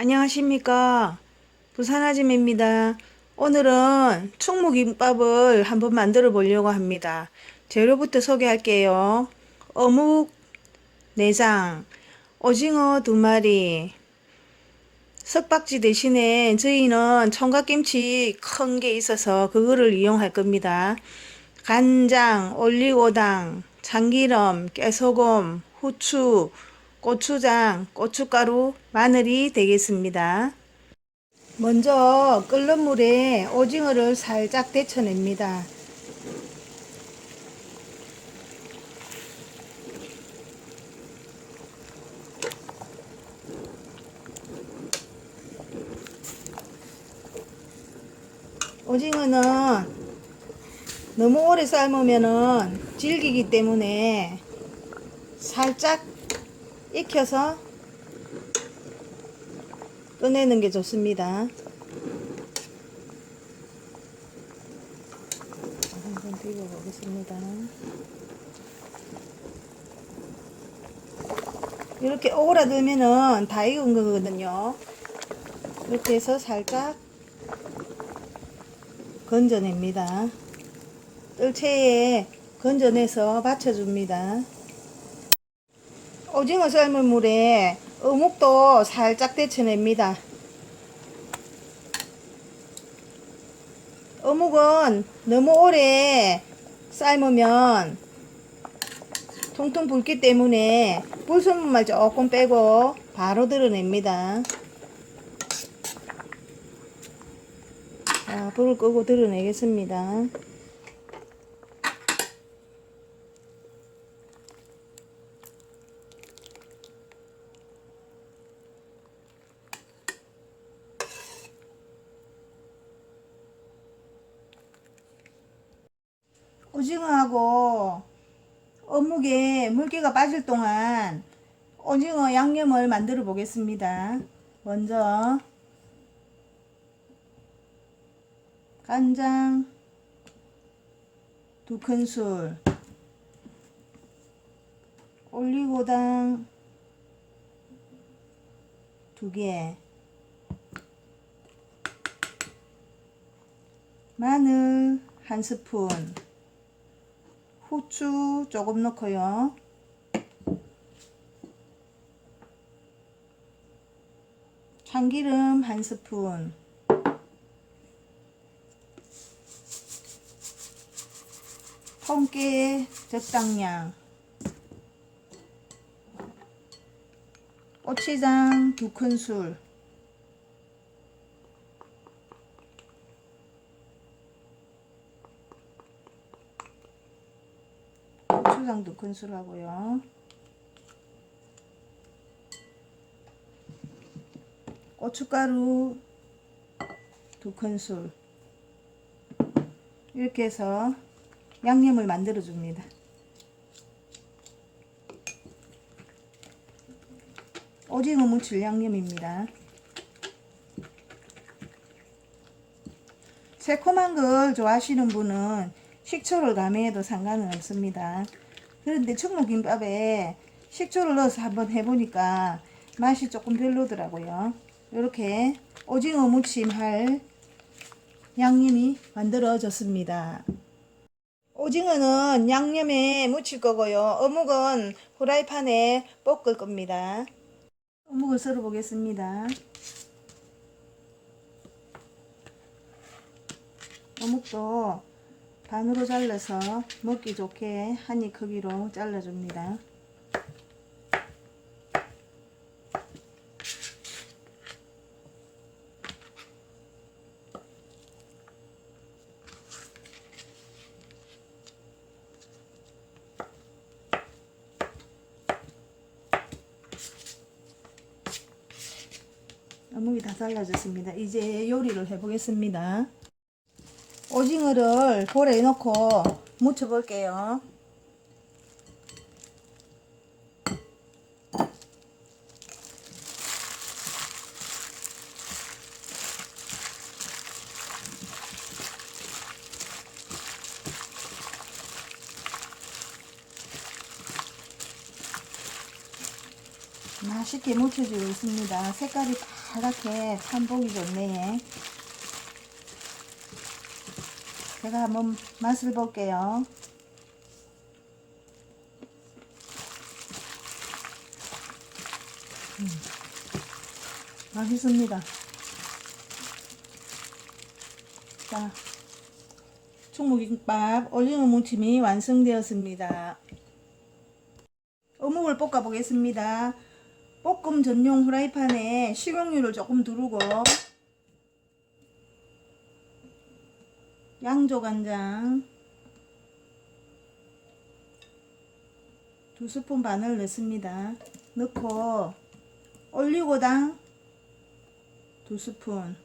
안녕하십니까. 부산아짐입니다. 오늘은 충무김밥을 한번 만들어 보려고 합니다. 재료부터 소개할게요. 어묵 4장, 오징어 2마리, 석박지 대신에 저희는 청각김치 큰 게 있어서 그거를 이용할 겁니다. 간장, 올리고당, 참기름, 깨소금, 후추, 고추장, 고춧가루, 마늘이 되겠습니다. 먼저 끓는 물에 오징어를 살짝 데쳐냅니다. 오징어는 너무 오래 삶으면은 질기기 때문에 살짝 익혀서 꺼내는 게 좋습니다. 한번 비벼보겠습니다. 이렇게 오그라들면은 다 익은 거거든요. 이렇게 해서 살짝 건져냅니다. 뜰채에 건져내서 받쳐줍니다. 오징어 삶은 물에 어묵도 살짝 데쳐냅니다. 어묵은 너무 오래 삶으면 통통 붓기 때문에 불순물만 조금 빼고 바로 드러냅니다. 자, 불을 끄고 드러내겠습니다. 오징어하고 어묵에 물기가 빠질 동안 오징어 양념을 만들어 보겠습니다. 먼저 간장 두 큰술 올리고당 두개 마늘 한 스푼 후추 조금 넣고요. 참기름 한 스푼. 통깨 적당량. 고추장 두 큰술. 고추장 두 큰술 하고요. 고춧가루 두 큰술. 이렇게 해서 양념을 만들어 줍니다. 오징어 무칠 양념입니다. 새콤한 걸 좋아하시는 분은 식초를 가미해도 상관은 없습니다. 그런데 충무김밥에 식초를 넣어서 한번 해보니까 맛이 조금 별로더라고요. 이렇게 오징어 무침 할 양념이 만들어졌습니다. 오징어는 양념에 무칠 거고요. 어묵은 후라이팬에 볶을 겁니다. 어묵을 썰어 보겠습니다. 어묵도 반으로 잘라서 먹기 좋게 한 입 크기로 잘라줍니다. 어묵이 다 잘라졌습니다. 이제 요리를 해보겠습니다. 오징어를 볼에 넣고 무쳐볼게요. 맛있게 묻혀지고 있습니다. 색깔이 파랗게 참 보기 좋네. 제가 한번 맛을 볼게요. 음, 맛있습니다. 자, 충무김밥 올리브 무침이 완성되었습니다. 어묵을 볶아 보겠습니다. 볶음 전용 후라이팬에 식용유를 조금 두르고 양조 간장 두 스푼 반을 넣습니다. 넣고 올리고당 두 스푼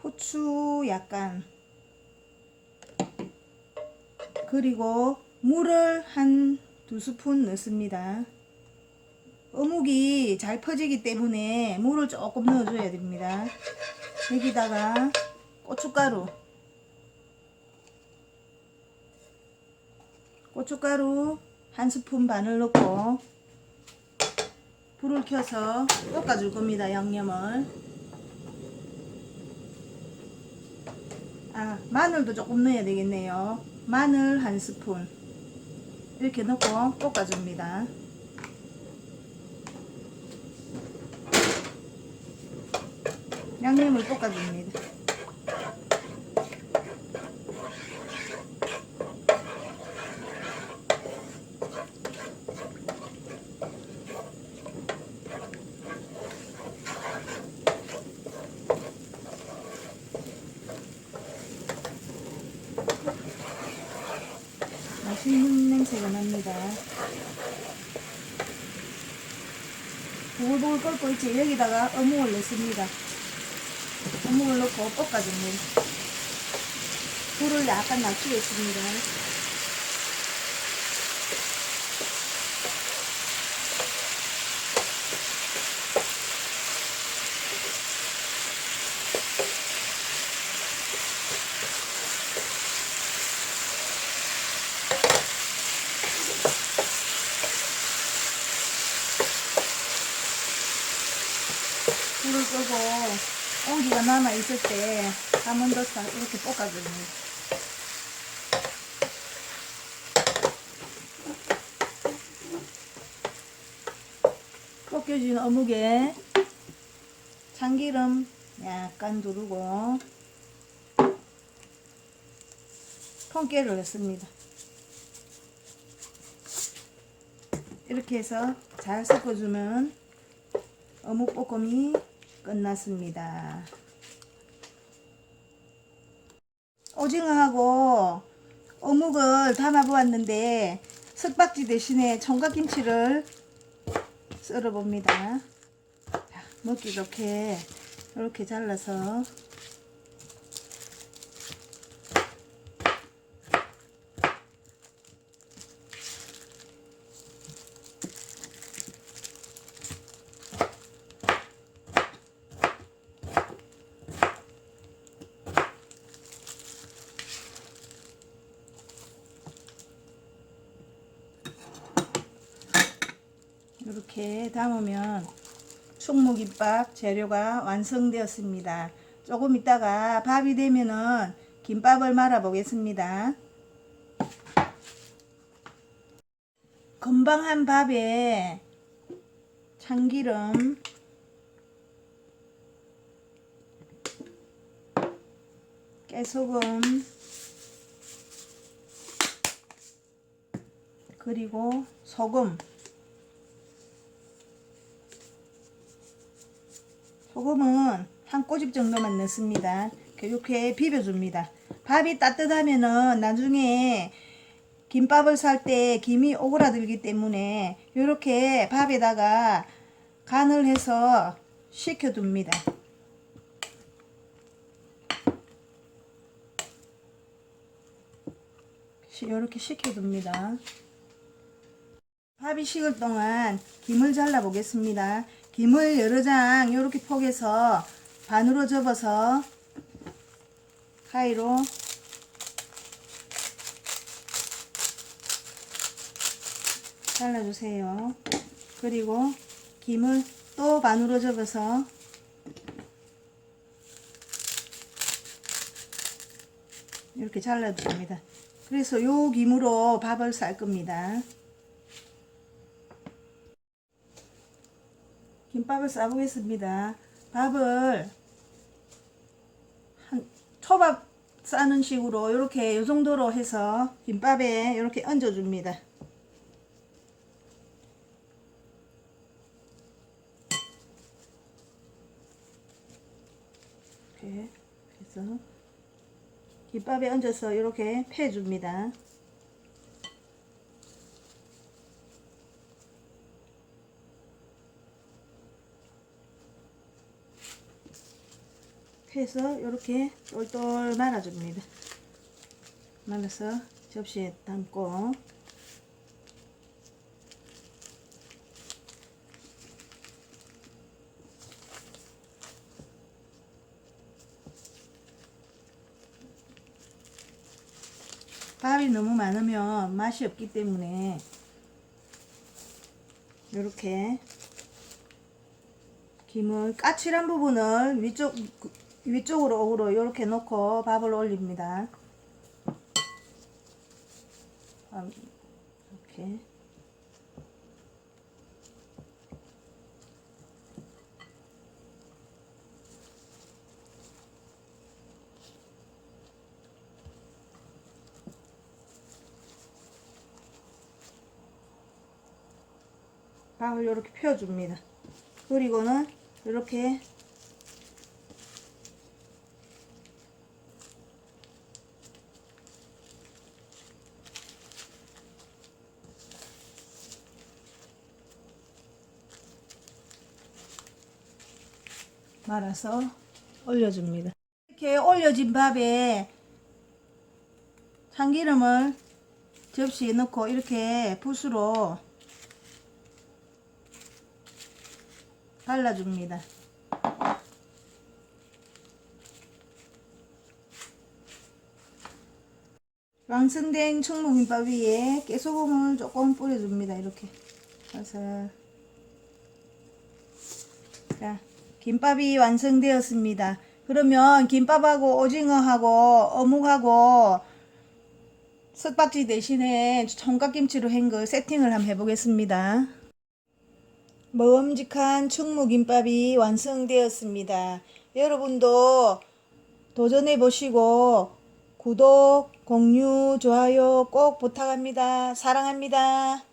후추 약간 그리고 물을 한 두 스푼 넣습니다. 어묵이 잘 퍼지기 때문에 물을 조금 넣어줘야 됩니다. 여기다가 고춧가루 고춧가루 한 스푼 반을 넣고 불을 켜서 볶아줄 겁니다. 양념을 아 마늘도 조금 넣어야 되겠네요. 마늘 한 스푼 이렇게 넣고 볶아줍니다. 양념을 볶아줍니다. 맛있는 냄새가 납니다. 보글보글 끓고 있지 여기다가 어묵을 넣습니다. 어묵을 넣고 볶아줍니다. 불을 약간 낮추겠습니다. 불을 남아 있을 때더싹 이렇게 볶아줍니다. 볶여진 어묵에 참기름 약간 두르고 통깨를 넣습니다. 이렇게 해서 잘 섞어주면 어묵볶음이 끝났습니다. 오징어하고 어묵을 담아 보았는데 석박지 대신에 총각김치를 썰어 봅니다. 먹기 좋게 이렇게 잘라서 이렇게 담으면 충무김밥 재료가 완성되었습니다. 조금 있다가 밥이 되면은 김밥을 말아 보겠습니다. 금방 한 밥에 참기름 깨소금 그리고 소금 소금은 한 꼬집 정도만 넣습니다. 이렇게 비벼줍니다. 밥이 따뜻하면은 나중에 김밥을 살 때 김이 오그라들기 때문에 이렇게 밥에다가 간을 해서 식혀둡니다. 이렇게 식혀둡니다. 밥이 식을 동안 김을 잘라 보겠습니다. 김을 여러 장 이렇게 포개서 반으로 접어서 가위로 잘라주세요. 그리고 김을 또 반으로 접어서 이렇게 잘라줍니다. 그래서 요 김으로 밥을 쌀 겁니다. 김밥을 싸보겠습니다. 밥을 한 초밥 싸는 식으로 이렇게 요 정도로 해서 김밥에 이렇게 얹어줍니다. 이렇게 해서 김밥에 얹어서 이렇게 패줍니다. 해서 이렇게 똘똘 말아줍니다. 말아서 접시에 담고 밥이 너무 많으면 맛이 없기 때문에 이렇게 김을 까칠한 부분을 위쪽 위쪽으로 억으로 이렇게 놓고 밥을 올립니다. 밥, 이렇게 밥을 이렇게 펴줍니다. 그리고는 이렇게 말아서 올려줍니다. 이렇게 올려진 밥에 참기름을 접시에 넣고 이렇게 붓으로 발라줍니다. 완성된 충무김밥 위에 깨소금을 조금 뿌려줍니다. 이렇게 살살. 자, 김밥이 완성되었습니다. 그러면 김밥하고 오징어하고 어묵하고 석박지 대신에 총각김치로 한 거 세팅을 한번 해보겠습니다. 먹음직한 충무김밥이 완성되었습니다. 여러분도 도전해 보시고 구독, 공유, 좋아요 꼭 부탁합니다. 사랑합니다.